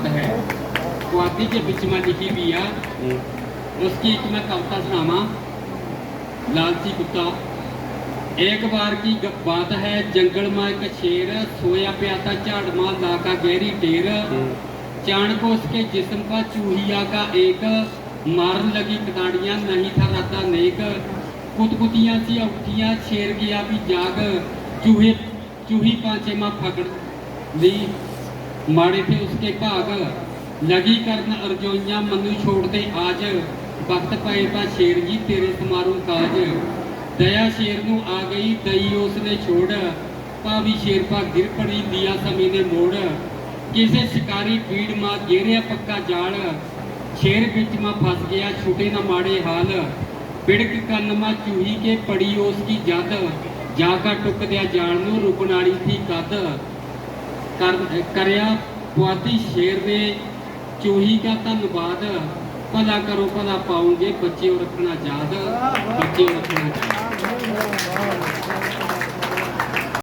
बात है पुआती के बीच में लिखी हुई है उसकी एक मैं कविता सुनावा लालची कुत्ता एक बार की ग- बात है जंगल में एक शेर सोया पिया था झाड़ मां लाका गहरी ढेर चाणक उसके जिस्म का चूहिया का एक मारन लगी कटाड़ियां नहीं था राता नेक कुतकुतियां सी उठियां शेर गया भी जाग चूहे चूही पांचे मां पकड़ ली माड़े थे उसके भाग लगी करन अर्जोइयां मनु छोड़ दे आज वक्त पए पा शेर जी तेरे समारू काज दया शेर ਨੂੰ ਆ ਗਈ ਦਈ ਉਸਨੇ ਛੋੜ ਭਾਵੀ ਸ਼ੇਰ ਪਾ ਗਿਰ ਪੜੀ ਦਿਆ ਸਮੇਂ ਨੇ ਮੋੜ ਕਿਸੇ ਸ਼ਿਕਾਰੀ ਭੀੜ ਮਾ ਗੇਰਿਆ ਪੱਕਾ ਜਾਲ ਸ਼ੇਰ ਵਿੱਚ ਮਾ ਫਸ ਗਿਆ ਛੁਟੇ ਨਾ ਮਾੜੇ ਹਾਲ ਪਿੜਕ ਕੰਨ ਮਾ ਚੂਹੀ ਕੇ ਪੜੀ ਉਸ ਕੀ ਜਦ ਜਾ ਕਾ ਟੁੱਕ ਦਿਆ ਜਾਲ ਨੂੰ ਰੁਕਣ ਵਾਲੀ ਸੀ ਕਦ ਕਰ ਕਰਿਆ। ਪੁਆਤੀ ਸ਼ੇਰ ਨੇ ਚੂਹੀ ਦਾ ਧੰਨਵਾਦ। ਭਲਾ ਕਰੋ, ਭਲਾ ਪਾਉਂਗੇ ਬੱਚੇ ਉਹ ਰੱਖਣਾ ਯਾਦ। ਬੱਚੇ ਉਹ ਰੱਖਣਾ ਯਾਦ।